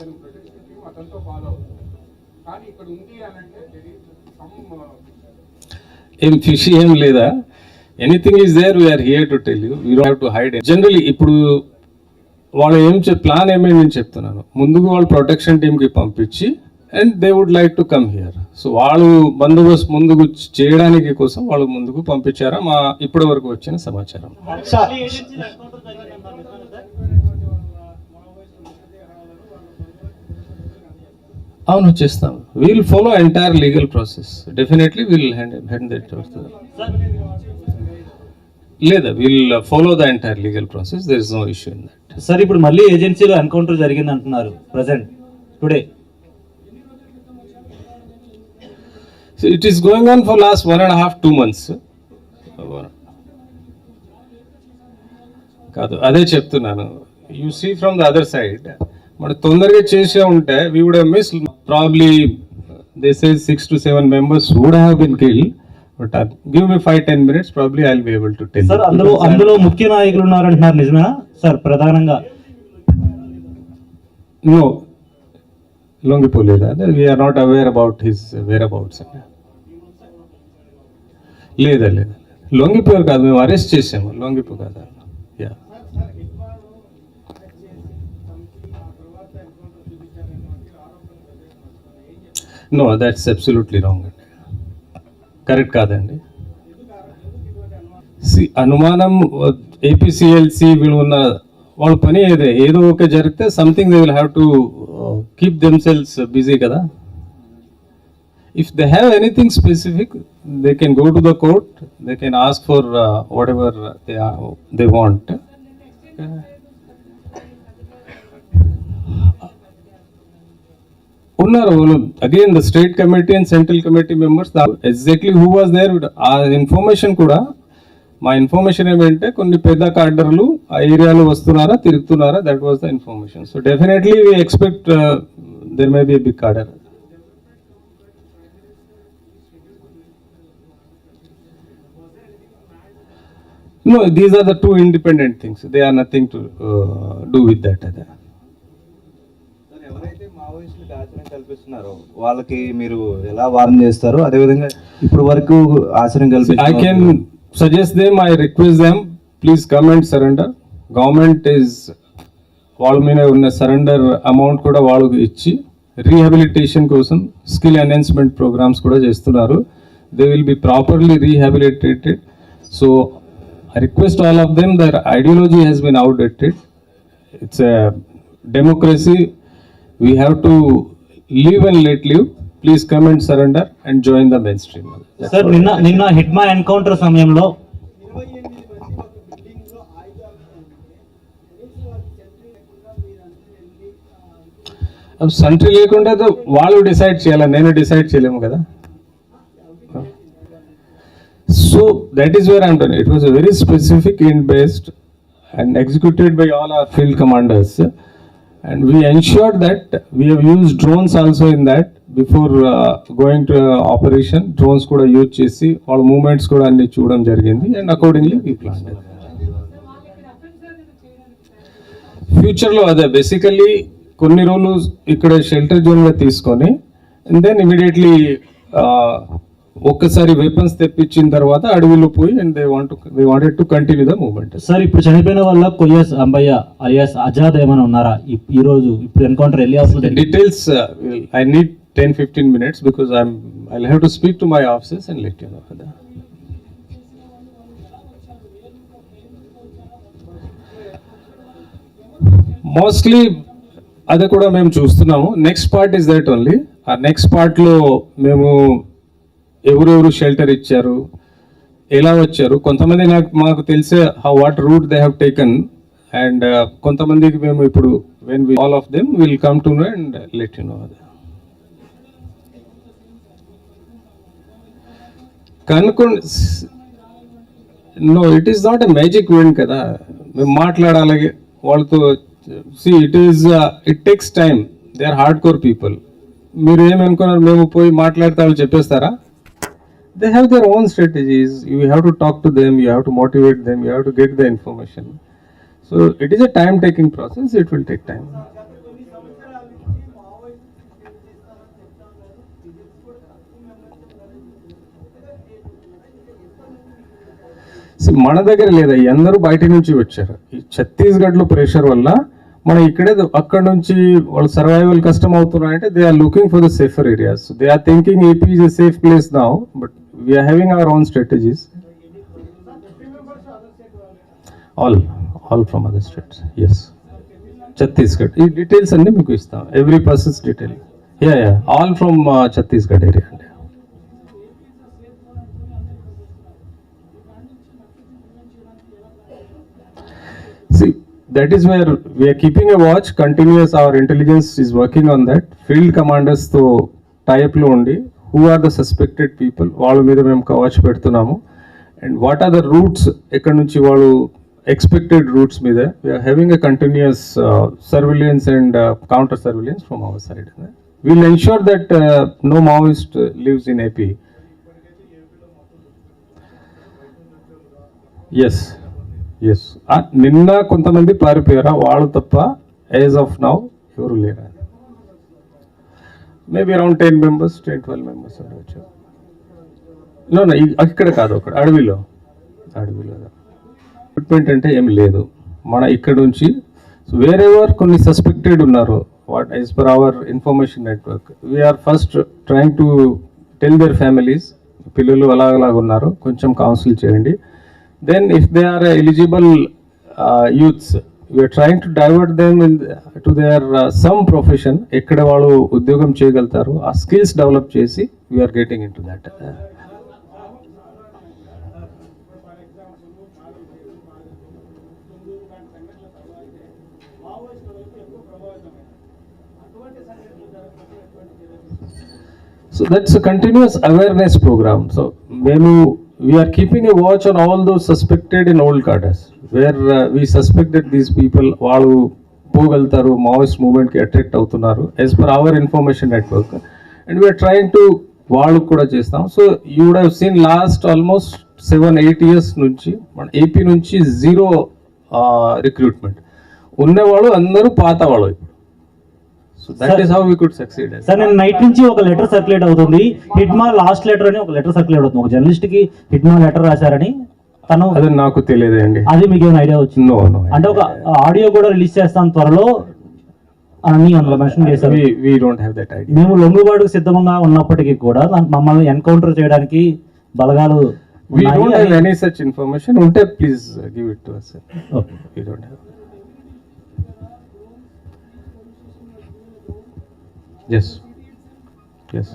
అతని protection team అతనితో follow అవుతుంది. కానీ ఇక్కడ ఉంది అని uh, ఏం ఫిష్ ఏం లేదా? Anything is there we're here to tell you you have to hide generally ఇప్పుడు వాళ్ళు ఏం చెప్ ప్లాన్ ఏమేమి నేను చెప్తున్నాను? ముందుకు వాళ్ళు ప్రొటెక్షన్ టీమ్కి పంపించి and they would like to come here so వాళ్ళు బందోబస్తు ముందుకు చేయడానికి కోసం వాళ్ళు ముందుకు పంపించారా? మా ఇప్పటి వరకు వచ్చిన సమాచారం. అవును చేస్తాం we'll follow entire legal process definitely will hand hand that లేదా will follow the entire legal process there is no issue in that sir ఇప్పుడు మళ్ళీ ఏజెన్సీలో ఎన్కౌంటర్ జరిగింది అంటున్నారు present today is going on for last one and a half, two months. కాదు అదే చెప్తున్నాను. You see from the other side మన తొందరగా చేసే ఉంటే we would miss probably they say six to seven members would have been kill but give me five ten minutes probably I be able to tell sir అందులో అందులో ముఖ్య నాయకులు ఉన్నారంటున్నారు నిజమేనా? సార్ ప్రధానంగా. No లొంగిపోలేదా? We're not aware about his whereabouts లేదా లేదా. లొంగిపోయారు కాదు మేము అరెస్ట్ చేసాము లొంగిపో కాదు? Yeah no that's absolutely wrong అండి. కరెక్ట్ కాదండి. సి అనుమానం ఏపీసీఎల్సి వీళ్ళు ఉన్న వాళ్ళ పని ఏదే? ఏదో ఒక జరిగితే something they will have to keep themselves busy కదా? If they have anything specific they can go to the court they can ask for whatever they they want ఉన్నారు again the state committee and central committee members exactly who was there ఆ information కూడా మా information ఏమంటే కొన్ని పెద్ద కార్డర్లు ఆ ఏరియాలో వస్తున్నారా తిరుగుతున్నారా that was the information so definitely we expect there may be big cadre No, these are the two independent things. They are nothing to uh, do with that. మావోయిస్టులకు ఆశ్రయం కల్పిస్తున్నారో. వాళ్ళకి మీరు ఎలా వార్న్ చేస్తారు అదేవిధంగా ఇప్పుడు వరకు ఆశ్రయం I కల్పించిన can suggest them, I request them, please come and surrender. Government is వాళ్ళ మీద ఉన్న సరెండర్ అమౌంట్ కూడా వాళ్ళకి ఇచ్చి రీహాబిలిటేషన్ కోసం స్కిల్ ఎన్హాన్స్మెంట్ ప్రోగ్రామ్స్ కూడా చేస్తున్నారు. They will be properly rehabilitated so I request all of them their ideology has been outdated it's democracy we have to live and let live please come and surrender and join the main stream sir నిన్న నిన్న Hidma encounter సమయంలో సంట్రీ లేకుండా వాళ్ళు decide చేయాలి? నేను decide చేయలేము కదా. So that is where అంటాను it was very specific in based and executed by all our field commanders and we ensure that we have drones also in that before going to operation drones కూడా use చేసి వాళ్ళ moments కూడా అన్ని చూడడం జరిగింది and accordingly we plan ఫ్యూచర్లో అదే basically కొన్ని రోజులు ఇక్కడ షెల్టర్ జోన్గా తీసుకొని అండ్ దెన్ ఇమీడియట్లీ ఒక్కసారి వెపన్స్ తెప్పించిన తర్వాత అడవిలో పోయి and they want they wanted to continue the moment sir ఇప్పుడు చనిపోయిన వాళ్ళ కొయ్యస్ అంబయ్య అలియాస్ ఆజాద్ ఏమైనా ఉన్నారా? ఈ- ఈ రోజు ఇప్పుడు ఎన్కౌంటర్ వెళ్ళి అవసరం details I need ten fifteen minutes because I'm I have to speak to my offices and let you know కదా మోస్ట్లీ అది కూడా మేము చూస్తున్నాము. Next part is that only ఆ నెక్స్ట్ పార్ట్లో మేము ఎవరెవరు షెల్టర్ ఇచ్చారు ఎలా వచ్చారు? కొంతమంది నాకు మాకు తెలిసే how what route they have taken and కొంతమందికి మేము ఇప్పుడు when we all of them will come to know and let you know no it is not a magic word కదా. మేము మాట్లాడాలి వాళ్ళతో see it is it takes time they are hard core people మీరు ఏమనుకున్నారు? మేము పోయి మాట్లాడితే వాళ్ళు చెప్పేస్తారా? they have their own strategies. You have to talk to them, you have to motivate them, you have to get the information. So it is a time taking process, it will take time. మన దగ్గర లేదా ఎందరూ బయట నుంచి వచ్చారు ఈ ఛత్తీస్గఢ్లో pressure వల్ల మనం ఇక్కడే అక్కడ నుంచి వాళ్ళు సర్వైవల్ కష్టం అవుతున్నాయంటే they are looking for the safer areas they are thinking AP is a safe place now but we're having our own strategies all all from other states yes Chhattisgarh ఈ details అన్ని మీకు ఇస్తాం every persons detail yeah yeah all from Chhattisgarh area అండి that is where we're keeping a watch continuous our intelligence our working on that field కమాండర్స్తో టైప్లో ఉండి who are the suspected people వాళ్ళ మీద మేము కవచ్ పెడుతున్నాము. And what are the routes ఎక్కడి నుంచి వాళ్ళు ఎక్స్పెక్టెడ్ రూట్స్ మీద? We're having a continuous surveillance and counter surveillance from our side we'll ensure that no Maoist lives in AP yes yes నిన్న కొంతమంది పారిపోయారా? వాళ్ళు తప్ప ఏజ్ ఆఫ్ నౌ ఎవరు లేరా? Maybe around ten members ten twelve members ఉండవచ్చు No, no, ఇక్కడ కాదు అక్కడ అడవిలో. అడవిలో ట్రీట్మెంట్ అంటే ఏం లేదు. మన ఇక్కడ నుంచి వేరేవారు కొన్ని సస్పెక్టెడ్ ఉన్నారు what as per our information network we're first trying to tell their families పిల్లలు అలాగలాగా ఉన్నారు కొంచెం కౌన్సిల్ చేయండి. Then if they are eligible youths we're trying to divert them into their some profession ఎక్కడ వాళ్ళు ఉద్యోగం చేయగలుగుతారు ఆ స్కిల్స్ డెవలప్ చేసి we're getting into that so that's continuous awareness program so మేము we keeping keeping watch on all all suspected in old old where where suspected these people వాళ్ళు పోగలుగుతారు Maoist మూవ్మెంట్కి అట్రాక్ట్ అవుతున్నారు as per our information network and we're trying to వాళ్ళు కూడా చేస్తాం. So you would have seen last almost seven eight years నుంచి మన AP నుంచి జీరో రిక్రూట్మెంట్ uh, ఉన్నవాళ్ళు అందరూ పాత వాళ్ళు ఇప్పుడు. So that is how we could succeed sir నేను నైట్ నుంచి ఒక లెటర్ సర్క్యులేట్ అవుతుంది. హిట్మా లాస్ట్ లెటర్ అని ఒక లెటర్ సర్క్యులేట్ అవుతుంది. ఒక జర్నలిస్ట్కి హిట్మా లెటర్ రాశారని తను అది నాకు తెలియదండి. అది మీకు ఏమైనా ఐడియా వచ్చింది? అంటే ఒక ఆడియో కూడా రిలీజ్ చేస్తాం త్వరలో. అని అందులో మెన్షన్ చేశారు. మేము లొంగుబాటుకు సిద్ధంగా ఉన్నప్పటికీ కూడా మమ్మల్ని ఎన్కౌంటర్ చేయడానికి బలగాలు ఉంటే please give it to us okay. We don't have yes yes